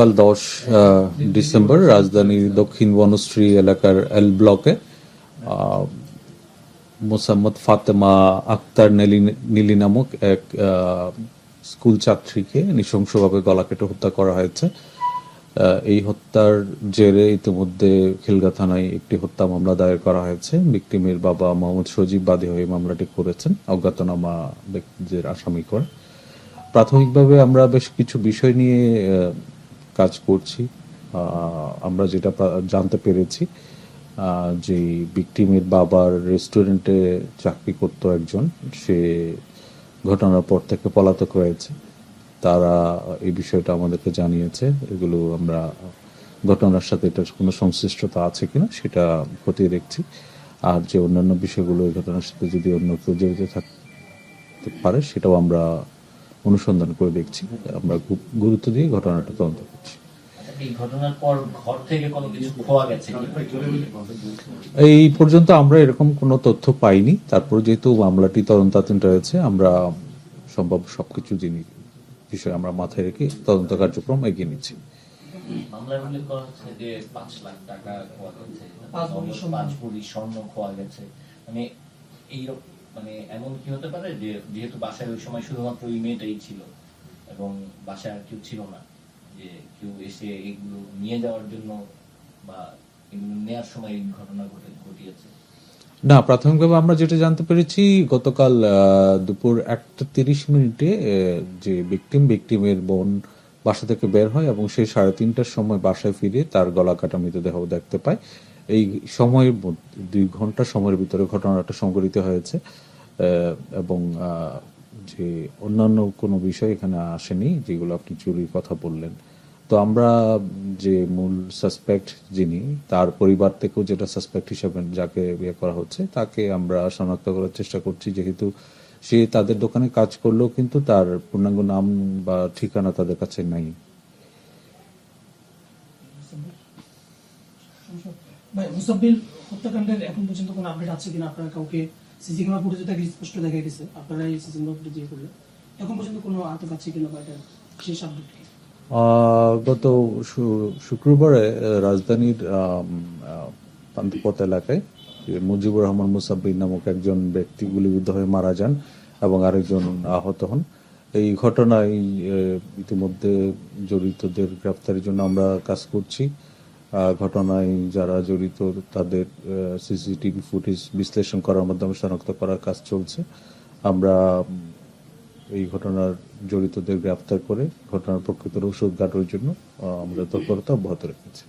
গতকাল দশ ডিসেম্বর রাজধানীর দক্ষিণ বনশ্রী এলাকার এল ব্লকে মোসাম্মদ ফাতেমা আক্তার নেলি নামক এক স্কুল ছাত্রীকে নৃশংসভাবে গলা কেটে হত্যা করা হয়েছে। এই হত্যার জেরে ইতিমধ্যে খিলগা থানায় একটি হত্যা মামলা দায়ের করা হয়েছে। ভিকটিমের বাবা মোহাম্মদ সজীব বাদী হয়ে মামলাটি করেছেন, অজ্ঞাতনামা ব্যক্তিদের আসামি করে। প্রাথমিকভাবে আমরা বেশ কিছু বিষয় নিয়ে কাজ করছি। আমরা যেটা জানতে পেরেছি যে ভিকটিমের বাবার রেস্টুরেন্টে চাকরি করতো একজন। সে ঘটনার পর থেকে পলাতক রয়েছে তারা এই বিষয়টা আমাদেরকে জানিয়েছে। এগুলো আমরা ঘটনার সাথে এটার কোনো সংশ্লিষ্টতা আছে কিনা সেটা খতিয়ে দেখছি। আর যে অন্যান্য বিষয়গুলো এই ঘটনার সাথে যদি অন্য কেউ জড়িত থাকতে পারে, সেটাও আমরা অনুসন্ধান করে দেখছি আমরা খুব গুরুত্ব দিয়ে ঘটনাটা তদন্ত করছি। এই ঘটনার পর ঘর থেকে কোনো কিছু খোয়া গেছে কি? এই পর্যন্ত আমরা এরকম কোনো তথ্য পাইনি। তারপর যেহেতু মামলাটি তদন্তাধীন রয়েছে আমরা সম্ভব সবকিছু জিনিস বিষয়ে আমরা মাথায় রেখে তদন্ত কার্যক্রম এগিয়ে নিচ্ছি। মানে মানে এমন কি হতে পারে যে, যেহেতু বাসায় ওই সময় শুধুমাত্র ওই মেয়েটাই ছিল এবং বাসায় আর কেউ ছিল না, যে কেউ এসে এগুলো নিয়ে যাওয়ার জন্য বা এগুলো নেওয়ার সময় এই ঘটনা ঘটে, ঘটিয়েছে? না, প্রাথমিকভাবে আমরা যেটা জানতে পেরেছি, গতকাল দুপুর একটা তিরিশ মিনিটে যে ভিকটিম ভিকটিমের বোন বাসা থেকে বের হয় এবং সেই সাড়ে তিনটার সময় বাসায় ফিরে তার গলা কাটা মৃতদেহ দেখতে পায়। এই সময়ের দুই ঘণ্টা সময়ের ভিতরে ঘটনাটা সংঘটিত হয়েছে এবং যে অন্যান্য কোনো বিষয় এখানে আসেনি, যেগুলো আপনি চুরির কথা বললেন। তো আমরা যে মূল সাসপেক্ট যিনি, তার পরিবার থেকেও যেটা সাসপেক্ট হিসেবে যাকে বিয়ে করা হচ্ছে, তাকে আমরা শনাক্ত করার চেষ্টা করছি। যেহেতু সে তাদের দোকানে কাজ করলেও কিন্তু তার পূর্ণাঙ্গ নাম বা ঠিকানা তাদের কাছে নাই। ভাই হত্যাকাণ্ডের এখন পর্যন্ত আপডেট আছে কিনা? আপনারা কাউকে সিসি ক্যামেরা ফুটেজে তাকে স্পষ্ট দেখা গেছে আপনারা এই সিসি ক্যামেরা ফুটেজ করলে? এখন পর্যন্ত আছে কিনা বা এটা শেষ আপডেট গত শুক্রবারে রাজধানীর আম, এলাকায় মুজিবুর রহমান মুসাব্বির নামক একজন ব্যক্তি গুলিবিদ্ধ হয়ে মারা যান এবং আরেকজন আহত হন। এই ঘটনায় ইতিমধ্যে জড়িতদের গ্রেফতারের জন্য আমরা কাজ করছি। ঘটনায় যারা জড়িত তাদের সিসিটিভি ফুটেজ বিশ্লেষণ করার মাধ্যমে শনাক্ত করার কাজ চলছে আমরা এই ঘটনার জড়িতদের গ্রেফতার করে ঘটনার প্রকৃত রহস্য উদ্ঘাটনের জন্য আমরা তৎপরতা অব্যাহত রেখেছি.